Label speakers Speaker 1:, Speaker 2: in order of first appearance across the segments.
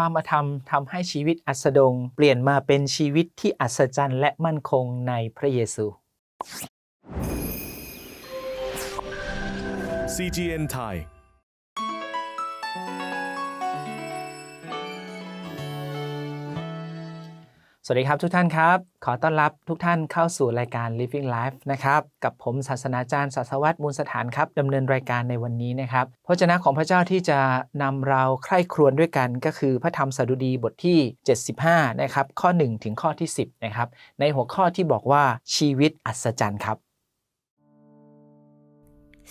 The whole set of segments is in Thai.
Speaker 1: ความมาธรรมทำให้ชีวิตอัสดง เปลี่ยนมาเป็นชีวิตที่อัศจรรย์และมั่นคงในพระเยซู
Speaker 2: CGN Thai
Speaker 1: สวัสดีครับทุกท่านครับ ขอต้อนรับทุกท่านเข้าสู่รายการ Living Life นะครับกับผมศาสนาจารย์ศาสวัตมูลสถานครับดำเนินรายการในวันนี้นะครับพระเจ้าของพระเจ้าที่จะนำเราใคร่ครวญด้วยกันก็คือพระธรรมสดุดีบทที่ 75นะครับข้อ 1 ถึงข้อที่ 10นะครับในหัวข้อที่บอกว่าชีวิตอัศจรรย์ครับ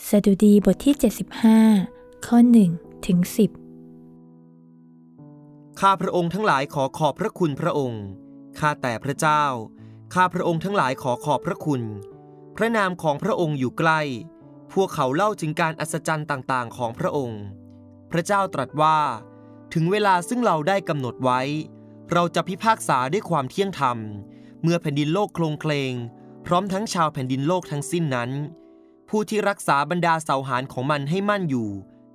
Speaker 3: สดุดีบทที่ 75 ข้อ 1 ถึง 10
Speaker 4: ข้าพระองค์ทั้งหลายขอขอบพระคุณพระองค์ ข้าแต่พระเจ้า ข้าพระองค์ทั้งหลายขอขอบพระคุณ พระนามของพระองค์อยู่ใกล้ พวกเขาเล่าถึงการอัศจรรย์ต่างๆ ของพระองค์ พระเจ้าตรัสว่า ถึงเวลาซึ่งเราได้กำหนดไว้ เราจะพิพากษาด้วยความเที่ยงธรรม เมื่อแผ่นดินโลกโคลงเคลง พร้อมทั้งชาวแผ่นดินโลกทั้งสิ้นนั้น ผู้ที่รักษาบรรดาเสาหารของมันให้มั่นอยู่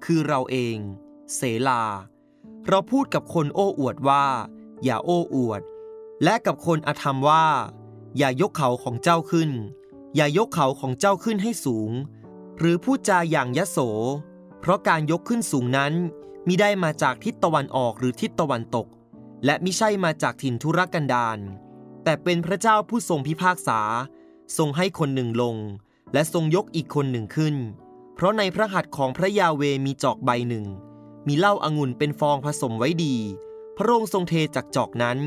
Speaker 4: คือเราเอง เสลา เราพูดกับคนโอ้อวดว่า อย่าโอ้อวด และกับคนอธรรมว่า อย่ายกเขาของเจ้าขึ้น อย่ายกเขาของเจ้าขึ้นให้สูง หรือพูดจาอย่างยโส เพราะการยกขึ้นสูงนั้นมิได้มาจากทิศตะวันออกหรือทิศตะวันตก และมิใช่มาจากถิ่นทุรกันดารแต่เป็นพระเจ้าผู้ทรงพิพากษา ทรงให้คนหนึ่งลง และทรงยกอีกคนหนึ่งขึ้น เพราะในพระหัตถ์ของพระยาเวมีจอกใบหนึ่ง มีเหล้าอางุ่นเป็นฟองผสมไว้ดี พระองค์ทรงเทจากจอกนั้น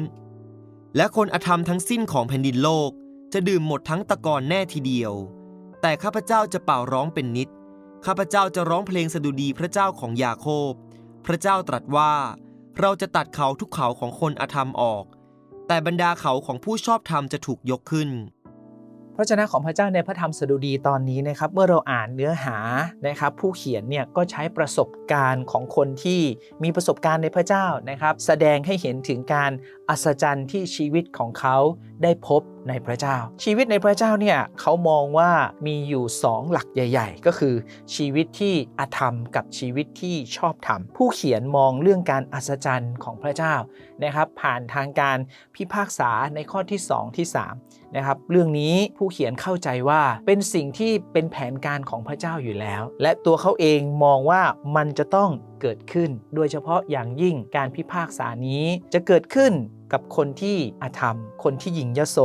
Speaker 4: และคนอธรรมทั้งสิ้นของแผ่นดินโลก จะดื่มหมดทั้งตะกอนแน่ทีเดียว แต่ข้าพเจ้าจะเป่าร้องเป็นนิด ข้าพเจ้าจะร้องเพลงสดุดีพระเจ้าของยาโคบ พระเจ้าตรัสว่า เราจะตัดเขาทุกเขาของคนอธรรมออก แต่บรรดาเขาของผู้ชอบธรรมจะถูกยกขึ้น
Speaker 1: พระเจ้าของพระเจ้าในพระธรรมสดุดีตอนนี้นะครับเมื่อเราอ่านเนื้อหานะครับผู้เขียนเนี่ยก็ใช้ประสบการณ์ของคนที่มีประสบการณ์ในพระเจ้านะครับ แสดงให้เห็นถึงการอัศจรรย์ที่ชีวิตของเขาได้พบในพระเจ้า ชีวิตในพระเจ้าเนี่ยเขามองว่ามีอยู่ 2 หลักใหญ่ ๆ ก็คือชีวิตที่อธรรมกับชีวิตที่ชอบธรรม ผู้เขียนมองเรื่องการอัศจรรย์ของพระเจ้านะครับผ่านทางการพิพากษาในข้อที่ 2 ที่3นะครับเรื่องนี้ผู้เขียนเข้าใจว่าเป็นสิ่งที่เป็นแผนการของพระเจ้าอยู่แล้ว และตัวเขาเองมองว่ามันจะต้องเกิดขึ้น โดยเฉพาะอย่างยิ่งการพิพากษานี้จะเกิดขึ้นกับคนที่อธรรม คนที่หยิ่งยโส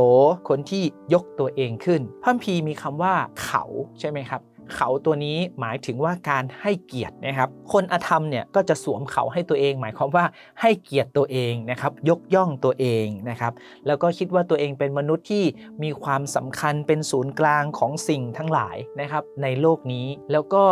Speaker 1: คนที่ยกตัวเองขึ้นพระคัมภีมีคำว่าเขาใช่ไหมครับ เขาตัวนี้หมายถึงว่าการให้เกียรตินะครับ คนอธรรมเนี่ยก็จะสวมเขาให้ตัวเอง หมายความว่าให้เกียรติตัวเองนะครับยกย่องตัวเองนะครับแล้วก็คิดว่าตัวเองเป็นมนุษย์ที่มีความสำคัญเป็นศูนย์กลางของสิ่งทั้งหลายนะครับในโลกนี้ แล้วก็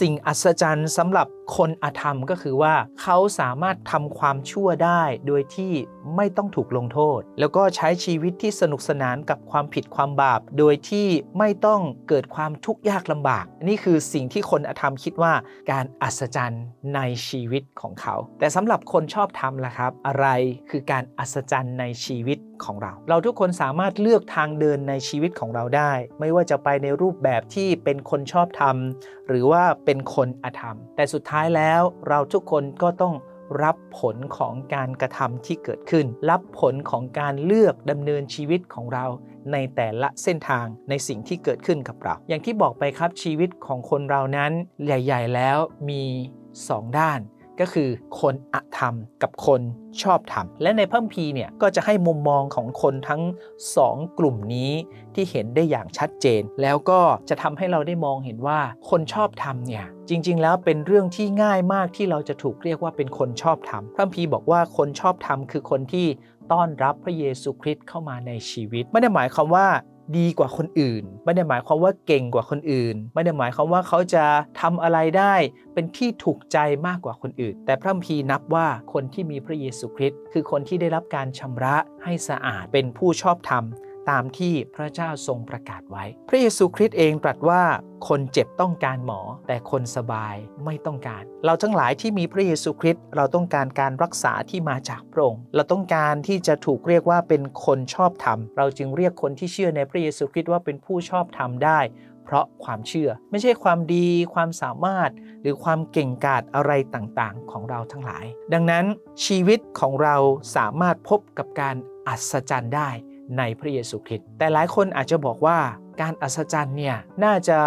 Speaker 1: สิ่งอัศจรรย์สำหรับคนอธรรมก็คือว่าเขาสามารถทำความชั่วได้โดยที่ไม่ต้องถูกลงโทษ แล้วก็ใช้ชีวิตที่สนุกสนานกับความผิดความบาป โดยที่ไม่ต้องเกิดความทุกข์ยากลำบากนี่คือสิ่งที่คนอธรรมคิดว่าการอัศจรรย์ในชีวิตของเขา แต่สำหรับคนชอบธรรมล่ะครับ อะไรคือการอัศจรรย์ในชีวิตของเรา เราทุกคนสามารถเลือกทางเดินในชีวิตของเราได้ ไม่ว่าจะไปในรูปแบบที่เป็นคนชอบธรรมหรือว่าเป็นคนอธรรม แต่สุดท้ายแล้วเราทุกคนก็ต้อง รับผลของการกระทำที่เกิดขึ้น รับผลของการเลือกดำเนินชีวิตของเราในแต่ละเส้นทางในสิ่งที่เกิดขึ้นกับเรา อย่างที่บอกไปครับชีวิตของคนเรานั้นใหญ่ ๆ แล้วมี 2 ด้าน ก็คือคนอธรรมกับคนชอบธรรม และในพระคัมภีร์เนี่ยก็จะให้มุมมองของคนทั้ง 2 กลุ่มนี้ที่เห็นได้อย่างชัดเจน แล้วก็จะทำให้เราได้มองเห็นว่าคนชอบธรรมเนี่ยจริง ๆ แล้วเป็นเรื่องที่ง่ายมากที่เราจะถูกเรียกว่าเป็นคนชอบธรรม พระคัมภีร์บอกว่าคนชอบธรรมคือคนที่ต้อนรับพระเยซูคริสต์เข้ามาในชีวิต ไม่ได้หมายความว่า ดีกว่าคนอื่น ไม่ได้หมายความว่าเก่งกว่าคนอื่น ไม่ได้หมายความว่าเขาจะทำอะไรได้เป็นที่ถูกใจมากกว่าคนอื่น แต่พระมหีนับว่าคนที่มีพระเยซูคริสต์คือคนที่ได้รับการชำระให้สะอาดเป็นผู้ชอบธรรม ตามที่พระเจ้าทรงประกาศไว้ พระเยซูคริสต์เองตรัสว่าคนเจ็บต้องการหมอ แต่คนสบายไม่ต้องการ เราทั้งหลายที่มีพระเยซูคริสต์เราต้องการการรักษาที่มาจากพระองค์เราต้องการที่จะถูกเรียกว่าเป็นคนชอบธรรม เราจึงเรียกคนที่เชื่อในพระเยซูคริสต์ว่าเป็นผู้ชอบธรรมได้เพเพราะความเชื่อไม่ใช่ความดีความสามารถ หรือความเก่งกาจอะไรต่างๆ ของเราทั้งหลาย ดังนั้นชีวิตของเราสามารถพบกับการอัศจรรย์ได้ ในพระเยซูคริสต์แต่หลายคนอาจจะบอกว่าการอัศจรรย์เนี่ยน่าจะ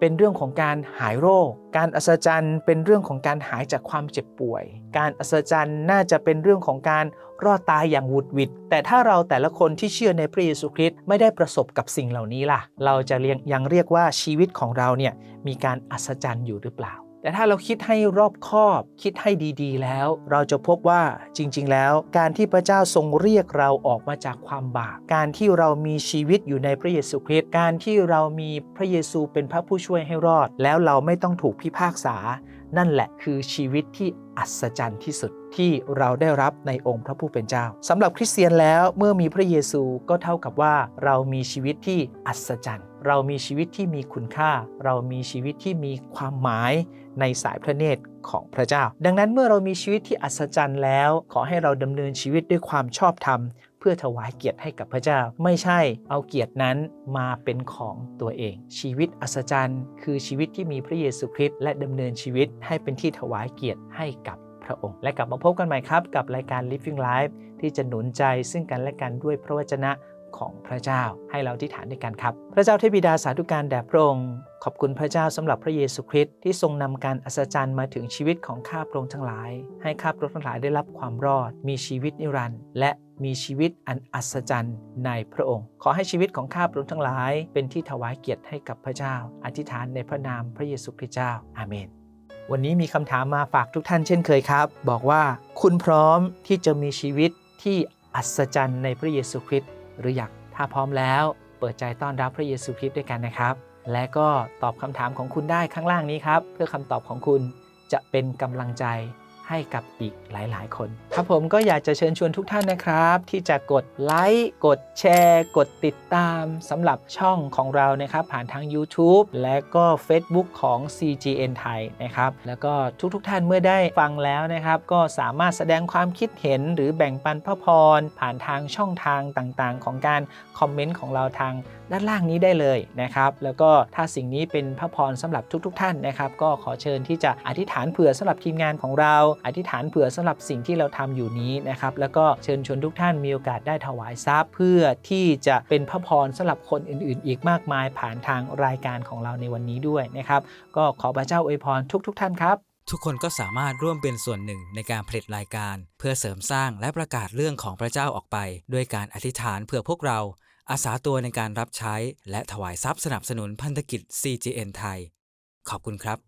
Speaker 1: เป็นเรื่องของการหายโรค การอัศจรรย์เป็นเรื่องของการหายจากความเจ็บป่วย การอัศจรรย์น่าจะเป็นเรื่องของการรอดตายอย่างวุดวิดแต่ถ้าเราแต่ละคนที่เชื่อในพระเยซูคริสต์ไม่ได้ประสบกับสิ่งเหล่านี้ล่ะ เราจะเรียงยังเรียกว่าชีวิตของเราเนี่ยมีการอัศจรรย์อยู่หรือเปล่า แต่ถ้าเราคิดให้รอบคอบ คิดให้ดีๆ แล้ว เราจะพบว่าจริงๆ แล้ว การที่พระเจ้าทรงเรียกเราออกมาจากความบาปการที่เรามีชีวิตอยู่ในพระเยซูคริสต์การที่เรามีพระเยซูเป็นพระผู้ช่วยให้รอด แล้วเราไม่ต้องถูกพิพากษา นั่นแหละคือชีวิตที่อัศจรรย์ที่สุด ที่เราได้รับในองค์พระผู้เป็นเจ้าสำหรับคริสเตียนแล้วเมื่อมีพระเยซูก็เท่ากับว่าเรามีชีวิตที่อัศจรรย์ เรามีชีวิตที่มีคุณค่า เรามีชีวิตที่มีความหมายในสายพระเนตรของพระเจ้า ดังนั้นเมื่อเรามีชีวิตที่อัศจรรย์แล้ว ขอให้เราดำเนินชีวิตด้วยความชอบธรรม เพื่อถวายเกียรติให้กับพระเจ้า ไม่ใช่เอาเกียรตินั้นมาเป็นของตัวเอง ชีวิตอัศจรรย์ คือชีวิตที่มีพระเยซูคริสต์และดำเนินชีวิตให้เป็นที่ถวายเกียรติให้กับ ระองค์ และกลับมาพบกันใหม่ครับ กับรายการ Living Life ที่จะหนุนใจซึ่งกันและกันด้วยพระวจนะของพระเจ้าให้เราที่ฐานด้วยกันครับ พระเจ้าเทพบิดาสาธุการแด่พระองค์ขอบคุณพระเจ้าสำหรับพระเยซูคริสต์ที่ทรงนำการอัศจรรย์มาถึงชีวิตของข้าพระองค์ทั้งหลาย ให้ข้าพระองค์ทั้งหลายได้รับความรอด มีชีวิตนิรันดร์และมีชีวิตอันอัศจรรย์ในพระองค์ ขอให้ชีวิตของข้าพระองค์ทั้งหลาย เป็นที่ถวายเกียรติให้กับพระเจ้า อธิษฐานในพระนามพระเยซูคริสต์เจ้าอาเมน วันนี้มีคำถามมาฝากทุกท่านเช่นเคยครับ บอกว่าคุณพร้อมที่จะมีชีวิตที่อัศจรรย์ในพระเยซูคริสต์หรืออยากถ้าพร้อมแล้ว เปิดใจต้อนรับพระเยซูคริสต์ด้วยกันนะครับ และก็ตอบคำถามของคุณได้ข้างล่างนี้ครับ เพื่อคำตอบของคุณจะเป็นกำลังใจ ให้กับอีกหลาย ๆ คน ครับผมก็อยากจะเชิญชวนทุกท่านนะครับ ที่จะกดไลค์กดแชร์ กดติดตามสำหรับช่องของเรานะครับ ผ่านทาง YouTube และก็ Facebook ของ CGN ไทยนะครับ แล้วก็ทุกๆท่านเมื่อได้ฟังแล้วนะครับ ก็สามารถแสดงความคิดเห็นหรือแบ่งปันพระพร ผ่านทางช่องทางต่างๆ ของการคอมเมนต์ของเราทางด้านล่างนี้ได้เลยนะครับ แล้วก็ถ้าสิ่งนี้เป็นพระพรสำหรับทุก ๆ ท่านนะครับ ก็ขอเชิญที่จะอธิษฐานเผื่อสำหรับทีมงานของเราอธิษฐานเผื่อสำหรับสิ่งที่เราทำอยู่นี้นะครับแล้วก็เชิญชวนทุกท่านมีโอกาสได้ถวายทรัพย์ เพื่อที่จะเป็นพระพรสำหรับคนอื่น ๆ อีกมากมายผ่านทางรายการของเราในวันนี้ด้วยนะครับก็ขอพระเจ้าอวยพรทุก ๆ ท่านครับ
Speaker 2: ทุกคนก็สามารถร่วมเป็นส่วนหนึ่งในการผลิตรายการ เพื่อเสริมสร้างและประกาศเรื่องของพระเจ้าออกไป ด้วยการอธิษฐานเพื่อพวกเรา อาสาตัวในการรับใช้ และถวายทรัพย์สนับสนุนพันธกิจ CGN ไทย ขอบคุณครับ